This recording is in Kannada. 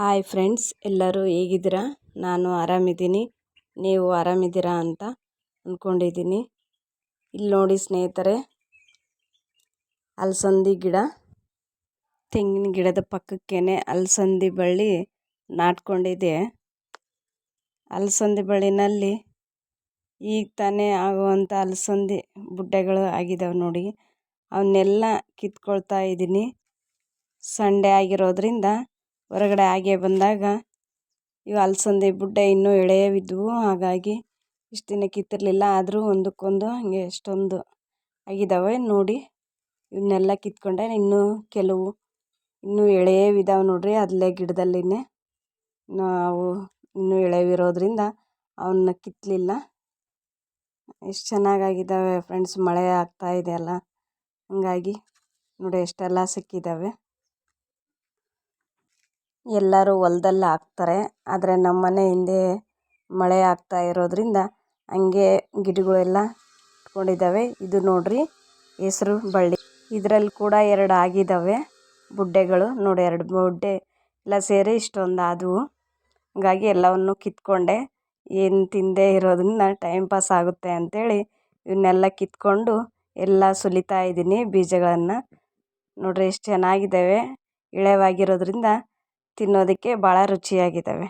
ಹಾಯ್ ಫ್ರೆಂಡ್ಸ್, ಎಲ್ಲರೂ ಹೇಗಿದ್ದೀರಾ? ನಾನು ಆರಾಮಿದ್ದೀನಿ. ನೀವು ಆರಾಮಿದ್ದೀರಾ ಅಂತ ಅಂದ್ಕೊಂಡಿದ್ದೀನಿ. ಇಲ್ಲಿ ನೋಡಿ ಸ್ನೇಹಿತರೆ, ಅಲಸಂದಿ ಗಿಡ. ತೆಂಗಿನ ಗಿಡದ ಪಕ್ಕಕ್ಕೇ ಅಲಸಂದಿ ಬಳ್ಳಿ ನಾಟ್ಕೊಂಡಿದೆ. ಅಲಸಂದಿ ಬಳ್ಳಿನಲ್ಲಿ ಈಗ ತಾನೇ ಆಗುವಂಥ ಅಲಸಂದಿ ಬುಡ್ಡೆಗಳು ಆಗಿದ್ದಾವೆ ನೋಡಿ. ಅವನ್ನೆಲ್ಲ ಕಿತ್ಕೊಳ್ತಾ ಇದ್ದೀನಿ. ಸಂಡೇ ಆಗಿರೋದ್ರಿಂದ ಹೊರಗಡೆ ಹಾಗೆ ಬಂದಾಗ ಇವು ಅಲಸಂದೆ ಬುಡ್ಡೆ ಇನ್ನೂ ಎಳೆಯವಿದ್ದವು ಹಾಗಾಗಿ ಇಷ್ಟು ದಿನ ಕಿತ್ತಿರಲಿಲ್ಲ ಆದರೂ ಒಂದಕ್ಕೊಂದು ಹಾಗೆ ಎಷ್ಟೊಂದು ಆಗಿದ್ದಾವೆ ನೋಡಿ. ಇವನ್ನೆಲ್ಲ ಕಿತ್ಕೊಂಡೆ. ಇನ್ನೂ ಕೆಲವು ಇನ್ನೂ ಎಳೆಯವಿದ್ದಾವೆ ನೋಡಿರಿ. ಅಲ್ಲೇ ಗಿಡದಲ್ಲಿನೇ ನಾವು ಇನ್ನೂ ಎಳೆವಿರೋದ್ರಿಂದ ಅವನ್ನ ಕಿತ್ತಲಿಲ್ಲ ಎಷ್ಟು ಚೆನ್ನಾಗಾಗಿದ್ದಾವೆ ಫ್ರೆಂಡ್ಸ್. ಮಳೆ ಆಗ್ತಾ ಇದೆ ಅಲ್ಲ. ಹಾಗಾಗಿ ನೋಡಿ ಎಷ್ಟೆಲ್ಲ ಸಿಕ್ಕಿದ್ದಾವೆ ಎಲ್ಲರೂ ಹೊಲ್ದಲ್ಲಿ ಹಾಕ್ತಾರೆ. ಆದರೆ ನಮ್ಮ ಮನೆ ಹಿಂದೆ ಮಳೆ ಆಗ್ತಾ ಇರೋದರಿಂದ ಹಂಗೆ ಗಿಡಗಳೆಲ್ಲ ಇಟ್ಕೊಂಡಿದ್ದಾವೆ ಇದು ನೋಡಿರಿ, ಹೆಸ್ರು ಬಳ್ಳಿ. ಇದರಲ್ಲಿ ಕೂಡ ಎರಡು ಆಗಿದ್ದಾವೆ ಬುಡ್ಡೆಗಳು. ನೋಡಿ, ಎರಡು ಬುಡ್ಡೆ ಎಲ್ಲ ಸೇರಿ ಇಷ್ಟೊಂದು ಆದವು. ಹಾಗಾಗಿ ಎಲ್ಲವನ್ನು ಕಿತ್ಕೊಂಡೆ. ಏನು ತಿಂದೆ ಇರೋದನ್ನ ಟೈಮ್ ಪಾಸ್ ಆಗುತ್ತೆ ಅಂಥೇಳಿ ಇವನ್ನೆಲ್ಲ ಕಿತ್ಕೊಂಡು ಎಲ್ಲ ಸುಲಿತಾ ಇದ್ದೀನಿ ಬೀಜಗಳನ್ನು. ನೋಡಿರಿ, ಎಷ್ಟು ಚೆನ್ನಾಗಿದ್ದಾವೆ. ಇಳವಾಗಿರೋದ್ರಿಂದ ತಿನ್ನೋದಕ್ಕೆ ಭಾಳ ರುಚಿಯಾಗಿದ್ದಾವೆ.